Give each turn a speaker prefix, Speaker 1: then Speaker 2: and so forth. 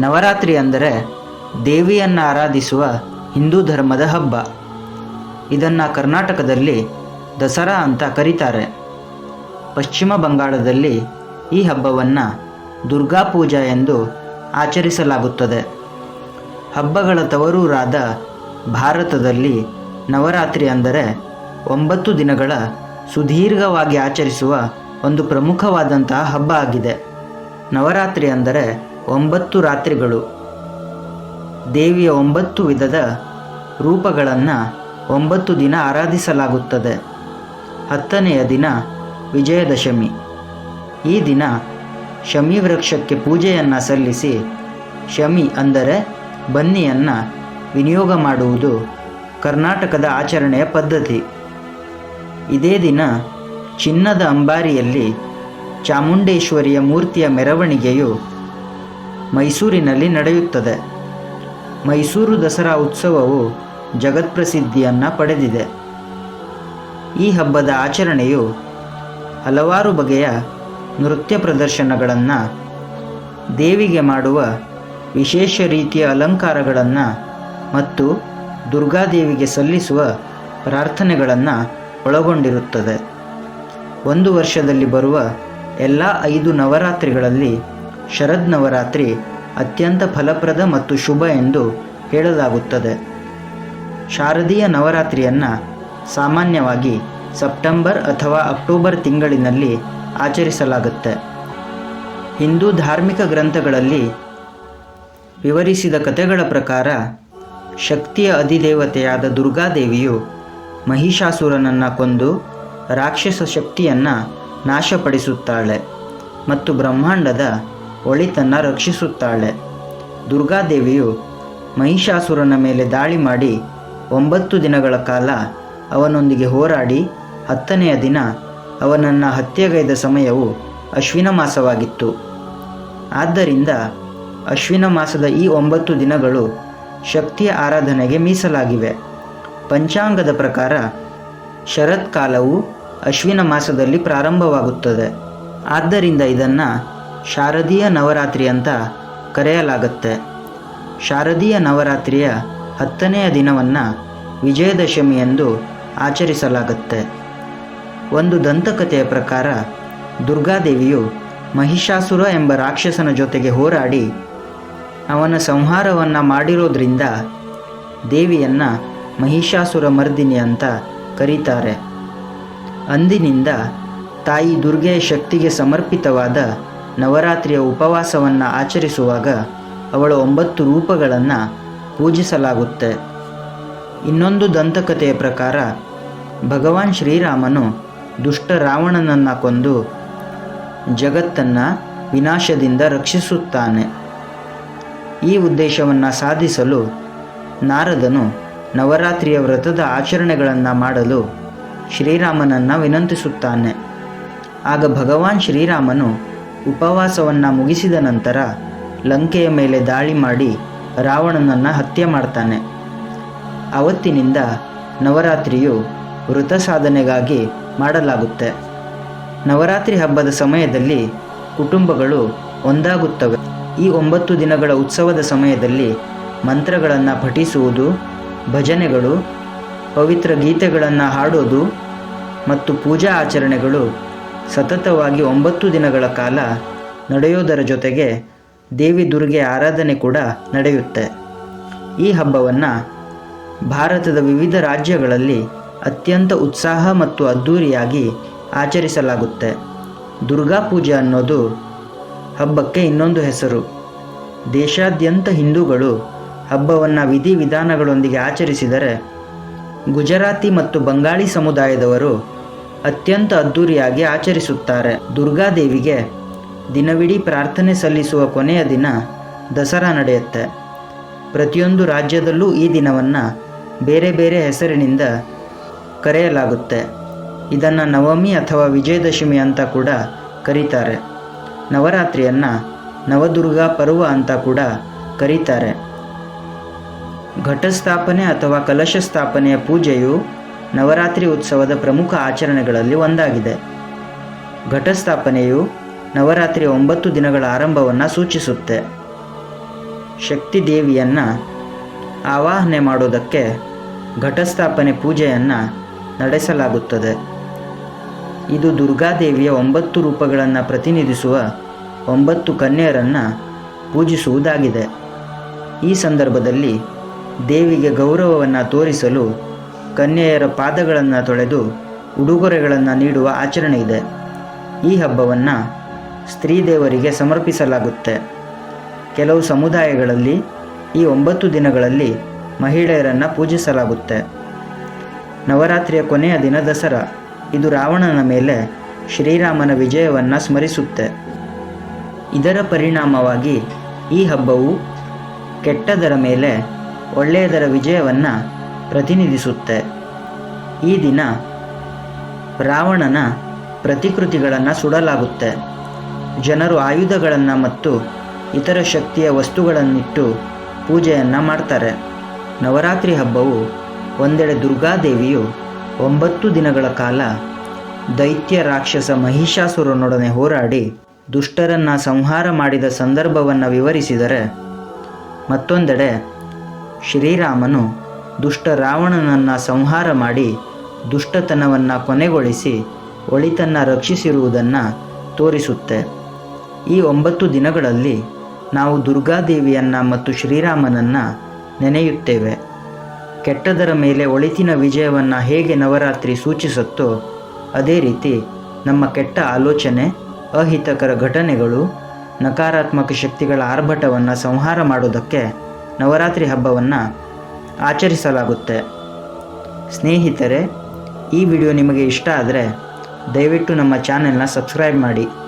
Speaker 1: ನವರಾತ್ರಿ ಅಂದರೆ ದೇವಿಯನ್ನು ಆರಾಧಿಸುವ ಹಿಂದೂ ಧರ್ಮದ ಹಬ್ಬ. ಇದನ್ನು ಕರ್ನಾಟಕದಲ್ಲಿ ದಸರಾ ಅಂತ ಕರೀತಾರೆ. ಪಶ್ಚಿಮ ಬಂಗಾಳದಲ್ಲಿ ಈ ಹಬ್ಬವನ್ನು ದುರ್ಗಾ ಪೂಜಾ ಎಂದು ಆಚರಿಸಲಾಗುತ್ತದೆ. ಹಬ್ಬಗಳ ತವರೂರಾದ ಭಾರತದಲ್ಲಿ ನವರಾತ್ರಿ ಅಂದರೆ ಒಂಬತ್ತು ದಿನಗಳ ಸುದೀರ್ಘವಾಗಿ ಆಚರಿಸುವ ಒಂದು ಪ್ರಮುಖವಾದಂತಹ ಹಬ್ಬ ಆಗಿದೆ. ನವರಾತ್ರಿ ಅಂದರೆ ಒಂಬತ್ತು ರಾತ್ರಿಗಳು. ದೇವಿಯ ಒಂಬತ್ತು ವಿಧದ ರೂಪಗಳನ್ನು ಒಂಬತ್ತು ದಿನ ಆರಾಧಿಸಲಾಗುತ್ತದೆ. ಹತ್ತನೆಯ ದಿನ ವಿಜಯದಶಮಿ. ಈ ದಿನ ಶಮಿ ವೃಕ್ಷಕ್ಕೆ ಪೂಜೆಯನ್ನು ಸಲ್ಲಿಸಿ ಶಮಿ ಅಂದರೆ ಬನ್ನಿಯನ್ನು ವಿನಿಯೋಗ ಮಾಡುವುದು ಕರ್ನಾಟಕದ ಆಚರಣೆಯ ಪದ್ಧತಿ. ಇದೇ ದಿನ ಚಿನ್ನದ ಅಂಬಾರಿಯಲ್ಲಿ ಚಾಮುಂಡೇಶ್ವರಿಯ ಮೂರ್ತಿಯ ಮೆರವಣಿಗೆಯು ಮೈಸೂರಿನಲ್ಲಿ ನಡೆಯುತ್ತದೆ. ಮೈಸೂರು ದಸರಾ ಉತ್ಸವವು ಜಗತ್ಪ್ರಸಿದ್ಧಿಯನ್ನು ಪಡೆದಿದೆ. ಈ ಹಬ್ಬದ ಆಚರಣೆಯು ಹಲವಾರು ಬಗೆಯ ನೃತ್ಯ ಪ್ರದರ್ಶನಗಳನ್ನು, ದೇವಿಗೆ ಮಾಡುವ ವಿಶೇಷ ರೀತಿಯ ಅಲಂಕಾರಗಳನ್ನು ಮತ್ತು ದುರ್ಗಾದೇವಿಗೆ ಸಲ್ಲಿಸುವ ಪ್ರಾರ್ಥನೆಗಳನ್ನು ಒಳಗೊಂಡಿರುತ್ತದೆ. ಒಂದು ವರ್ಷದಲ್ಲಿ ಬರುವ ಎಲ್ಲ ಐದು ನವರಾತ್ರಿಗಳಲ್ಲಿ ಶರದ್ ನವರಾತ್ರಿ ಅತ್ಯಂತ ಫಲಪ್ರದ ಮತ್ತು ಶುಭ ಎಂದು ಹೇಳಲಾಗುತ್ತದೆ. ಶಾರದೀಯ ನವರಾತ್ರಿಯನ್ನು ಸಾಮಾನ್ಯವಾಗಿ ಸೆಪ್ಟೆಂಬರ್ ಅಥವಾ ಅಕ್ಟೋಬರ್ ತಿಂಗಳಿನಲ್ಲಿ ಆಚರಿಸಲಾಗುತ್ತೆ. ಹಿಂದೂ ಧಾರ್ಮಿಕ ಗ್ರಂಥಗಳಲ್ಲಿ ವಿವರಿಸಿದ ಕಥೆಗಳ ಪ್ರಕಾರ ಶಕ್ತಿಯ ಅಧಿದೇವತೆಯಾದ ದುರ್ಗಾದೇವಿಯು ಮಹಿಷಾಸುರನನ್ನು ಕೊಂದು ರಾಕ್ಷಸ ಶಕ್ತಿಯನ್ನು ನಾಶಪಡಿಸುತ್ತಾಳೆ ಮತ್ತು ಬ್ರಹ್ಮಾಂಡದ ಒಳಿತನ್ನು ರಕ್ಷಿಸುತ್ತಾಳೆ. ದುರ್ಗಾದೇವಿಯು ಮಹಿಷಾಸುರನ ಮೇಲೆ ದಾಳಿ ಮಾಡಿ ಒಂಬತ್ತು ದಿನಗಳ ಕಾಲ ಅವನೊಂದಿಗೆ ಹೋರಾಡಿ ಹತ್ತನೆಯ ದಿನ ಅವನನ್ನು ಹತ್ಯೆಗೈದ ಸಮಯವು ಅಶ್ವಿನ ಮಾಸವಾಗಿತ್ತು. ಆದ್ದರಿಂದ ಅಶ್ವಿನ ಮಾಸದ ಈ ಒಂಬತ್ತು ದಿನಗಳು ಶಕ್ತಿಯ ಆರಾಧನೆಗೆ ಮೀಸಲಾಗಿವೆ. ಪಂಚಾಂಗದ ಪ್ರಕಾರ ಶರತ್ಕಾಲವು ಅಶ್ವಿನ ಮಾಸದಲ್ಲಿ ಪ್ರಾರಂಭವಾಗುತ್ತದೆ. ಆದ್ದರಿಂದ ಇದನ್ನು ಶಾರದೀಯ ನವರಾತ್ರಿ ಅಂತ ಕರೆಯಲಾಗುತ್ತೆ. ಶಾರದೀಯ ನವರಾತ್ರಿಯ ಹತ್ತನೆಯ ದಿನವನ್ನು ವಿಜಯದಶಮಿ ಎಂದು ಆಚರಿಸಲಾಗುತ್ತೆ. ಒಂದು ದಂತಕಥೆಯ ಪ್ರಕಾರ ದುರ್ಗಾದೇವಿಯು ಮಹಿಷಾಸುರ ಎಂಬ ರಾಕ್ಷಸನ ಜೊತೆಗೆ ಹೋರಾಡಿ ಅವನ ಸಂಹಾರವನ್ನು ಮಾಡಿರೋದ್ರಿಂದ ದೇವಿಯನ್ನು ಮಹಿಷಾಸುರ ಮರ್ದಿನಿ ಅಂತ ಕರೀತಾರೆ. ಅಂದಿನಿಂದ ತಾಯಿ ದುರ್ಗೆಯ ಶಕ್ತಿಗೆ ಸಮರ್ಪಿತವಾದ ನವರಾತ್ರಿಯ ಉಪವಾಸವನ್ನು ಆಚರಿಸುವಾಗ ಅವಳ ಒಂಬತ್ತು ರೂಪಗಳನ್ನು ಪೂಜಿಸಲಾಗುತ್ತೆ. ಇನ್ನೊಂದು ದಂತಕಥೆಯ ಪ್ರಕಾರ, ಭಗವಾನ್ ಶ್ರೀರಾಮನು ದುಷ್ಟ ರಾವಣನನ್ನು ಕೊಂದು ಜಗತ್ತನ್ನು ವಿನಾಶದಿಂದ ರಕ್ಷಿಸುತ್ತಾನೆ. ಈ ಉದ್ದೇಶವನ್ನು ಸಾಧಿಸಲು ನಾರದನು ನವರಾತ್ರಿಯ ವ್ರತದ ಆಚರಣೆಗಳನ್ನು ಮಾಡಲು ಶ್ರೀರಾಮನನ್ನು ವಿನಂತಿಸುತ್ತಾನೆ. ಆಗ ಭಗವಾನ್ ಶ್ರೀರಾಮನು ಉಪವಾಸವನ್ನು ಮುಗಿಸಿದ ನಂತರ ಲಂಕೆಯ ಮೇಲೆ ದಾಳಿ ಮಾಡಿ ರಾವಣನನ್ನು ಹತ್ಯೆ ಮಾಡ್ತಾನೆ. ಅವತ್ತಿನಿಂದ ನವರಾತ್ರಿಯು ವೃತ ಸಾಧನೆಗಾಗಿ ಮಾಡಲಾಗುತ್ತೆ. ನವರಾತ್ರಿ ಹಬ್ಬದ ಸಮಯದಲ್ಲಿ ಕುಟುಂಬಗಳು ಒಂದಾಗುತ್ತವೆ. ಈ ಒಂಬತ್ತು ದಿನಗಳ ಉತ್ಸವದ ಸಮಯದಲ್ಲಿ ಮಂತ್ರಗಳನ್ನು ಪಠಿಸುವುದು, ಭಜನೆಗಳು, ಪವಿತ್ರ ಗೀತೆಗಳನ್ನು ಹಾಡೋದು ಮತ್ತು ಪೂಜಾ ಆಚರಣೆಗಳು ಸತತವಾಗಿ ಒಂಬತ್ತು ದಿನಗಳ ಕಾಲ ನಡೆಯೋದರ ಜೊತೆಗೆ ದೇವಿ ದುರ್ಗೆ ಆರಾಧನೆ ಕೂಡ ನಡೆಯುತ್ತೆ. ಈ ಹಬ್ಬವನ್ನು ಭಾರತದ ವಿವಿಧ ರಾಜ್ಯಗಳಲ್ಲಿ ಅತ್ಯಂತ ಉತ್ಸಾಹ ಮತ್ತು ಅದ್ಧೂರಿಯಾಗಿ ಆಚರಿಸಲಾಗುತ್ತೆ. ದುರ್ಗಾ ಪೂಜೆ ಅನ್ನೋದು ಹಬ್ಬಕ್ಕೆ ಇನ್ನೊಂದು ಹೆಸರು. ದೇಶಾದ್ಯಂತ ಹಿಂದೂಗಳು ಹಬ್ಬವನ್ನು ವಿಧಿವಿಧಾನಗಳೊಂದಿಗೆ ಆಚರಿಸಿದರೆ ಗುಜರಾತಿ ಮತ್ತು ಬಂಗಾಳಿ ಸಮುದಾಯದವರು ಅತ್ಯಂತ ಅದ್ಧೂರಿಯಾಗಿ ಆಚರಿಸುತ್ತಾರೆ. ದುರ್ಗಾದೇವಿಗೆ ದಿನವಿಡೀ ಪ್ರಾರ್ಥನೆ ಸಲ್ಲಿಸುವ ಕೊನೆಯ ದಿನ ದಸರಾ ನಡೆಯುತ್ತೆ. ಪ್ರತಿಯೊಂದು ರಾಜ್ಯದಲ್ಲೂ ಈ ದಿನವನ್ನು ಬೇರೆ ಬೇರೆ ಹೆಸರಿನಿಂದ ಕರೆಯಲಾಗುತ್ತೆ. ಇದನ್ನು ನವಮಿ ಅಥವಾ ವಿಜಯದಶಮಿ ಅಂತ ಕೂಡ ಕರೀತಾರೆ. ನವರಾತ್ರಿಯನ್ನು ನವದುರ್ಗಾ ಪರ್ವ ಅಂತ ಕೂಡ ಕರೀತಾರೆ. ಘಟಸ್ಥಾಪನೆ ಅಥವಾ ಕಲಶ ಸ್ಥಾಪನೆಯ ಪೂಜೆಯು ನವರಾತ್ರಿ ಉತ್ಸವದ ಪ್ರಮುಖ ಆಚರಣೆಗಳಲ್ಲಿ ಒಂದಾಗಿದೆ. ಘಟಸ್ಥಾಪನೆಯು ನವರಾತ್ರಿಯ ಒಂಬತ್ತು ದಿನಗಳ ಆರಂಭವನ್ನು ಸೂಚಿಸುತ್ತೆ. ಶಕ್ತಿ ದೇವಿಯನ್ನು ಆವಾಹನೆ ಮಾಡೋದಕ್ಕೆ ಘಟಸ್ಥಾಪನೆ ಪೂಜೆಯನ್ನು ನಡೆಸಲಾಗುತ್ತದೆ. ಇದು ದುರ್ಗಾದೇವಿಯ ಒಂಬತ್ತು ರೂಪಗಳನ್ನು ಪ್ರತಿನಿಧಿಸುವ ಒಂಬತ್ತು ಕನ್ಯೆಯರನ್ನು ಪೂಜಿಸುವುದಾಗಿದೆ. ಈ ಸಂದರ್ಭದಲ್ಲಿ ದೇವಿಗೆ ಗೌರವವನ್ನು ತೋರಿಸಲು ಕನ್ಯೆಯರ ಪಾದಗಳನ್ನು ತೊಳೆದು ಉಡುಗೊರೆಗಳನ್ನು ನೀಡುವ ಆಚರಣೆ ಇದೆ. ಈ ಹಬ್ಬವನ್ನು ಸ್ತ್ರೀ ದೇವರಿಗೆ ಸಮರ್ಪಿಸಲಾಗುತ್ತೆ. ಕೆಲವು ಸಮುದಾಯಗಳಲ್ಲಿ ಈ ಒಂಬತ್ತು ದಿನಗಳಲ್ಲಿ ಮಹಿಳೆಯರನ್ನು ಪೂಜಿಸಲಾಗುತ್ತೆ. ನವರಾತ್ರಿಯ ಕೊನೆಯ ದಿನ ದಸರಾ. ಇದು ರಾವಣನ ಮೇಲೆ ಶ್ರೀರಾಮನ ವಿಜಯವನ್ನು ಸ್ಮರಿಸುತ್ತೆ. ಇದರ ಪರಿಣಾಮವಾಗಿ ಈ ಹಬ್ಬವು ಕೆಟ್ಟದರ ಮೇಲೆ ಒಳ್ಳೆಯದರ ವಿಜಯವನ್ನು ಪ್ರತಿನಿಧಿಸುತ್ತೆ. ಈ ದಿನ ರಾವಣನ ಪ್ರತಿಕೃತಿಗಳನ್ನು ಸುಡಲಾಗುತ್ತೆ. ಜನರು ಆಯುಧಗಳನ್ನು ಮತ್ತು ಇತರ ಶಕ್ತಿಯ ವಸ್ತುಗಳನ್ನಿಟ್ಟು ಪೂಜೆಯನ್ನು ಮಾಡ್ತಾರೆ. ನವರಾತ್ರಿ ಹಬ್ಬವು ಒಂದೆಡೆ ದುರ್ಗಾದೇವಿಯು ಒಂಬತ್ತು ದಿನಗಳ ಕಾಲ ದೈತ್ಯ ರಾಕ್ಷಸ ಮಹಿಷಾಸುರನೊಡನೆ ಹೋರಾಡಿ ದುಷ್ಟರನ್ನು ಸಂಹಾರ ಮಾಡಿದ ಸಂದರ್ಭವನ್ನು ವಿವರಿಸಿದರೆ ಮತ್ತೊಂದೆಡೆ ಶ್ರೀರಾಮನು ದುಷ್ಟ ರಾವಣನನ್ನು ಸಂಹಾರ ಮಾಡಿ ದುಷ್ಟತನವನ್ನು ಕೊನೆಗೊಳಿಸಿ ಒಳಿತನ್ನು ರಕ್ಷಿಸಿರುವುದನ್ನು ತೋರಿಸುತ್ತೆ. ಈ ಒಂಬತ್ತು ದಿನಗಳಲ್ಲಿ ನಾವು ದುರ್ಗಾದೇವಿಯನ್ನು ಮತ್ತು ಶ್ರೀರಾಮನನ್ನು ನೆನೆಯುತ್ತೇವೆ. ಕೆಟ್ಟದರ ಮೇಲೆ ಒಳಿತಿನ ವಿಜಯವನ್ನು ಹೇಗೆ ನವರಾತ್ರಿ ಸೂಚಿಸುತ್ತೋ ಅದೇ ರೀತಿ ನಮ್ಮ ಕೆಟ್ಟ ಆಲೋಚನೆ, ಅಹಿತಕರ ಘಟನೆಗಳು, ನಕಾರಾತ್ಮಕ ಶಕ್ತಿಗಳ ಆರ್ಭಟವನ್ನು ಸಂಹಾರ ಮಾಡೋದಕ್ಕೆ ನವರಾತ್ರಿ ಹಬ್ಬವನ್ನು ಆಚರಿಸಲಾಗುತ್ತೆ. ಸ್ನೇಹಿತರೆ ಈ ವಿಡಿಯೋ ನಿಮಗೆ ಇಷ್ಟ ಆದರೆ ದಯವಿಟ್ಟು ನಮ್ಮ ಚಾನೆಲ್ನ ಸಬ್ಸ್ಕ್ರೈಬ್ ಮಾಡಿ.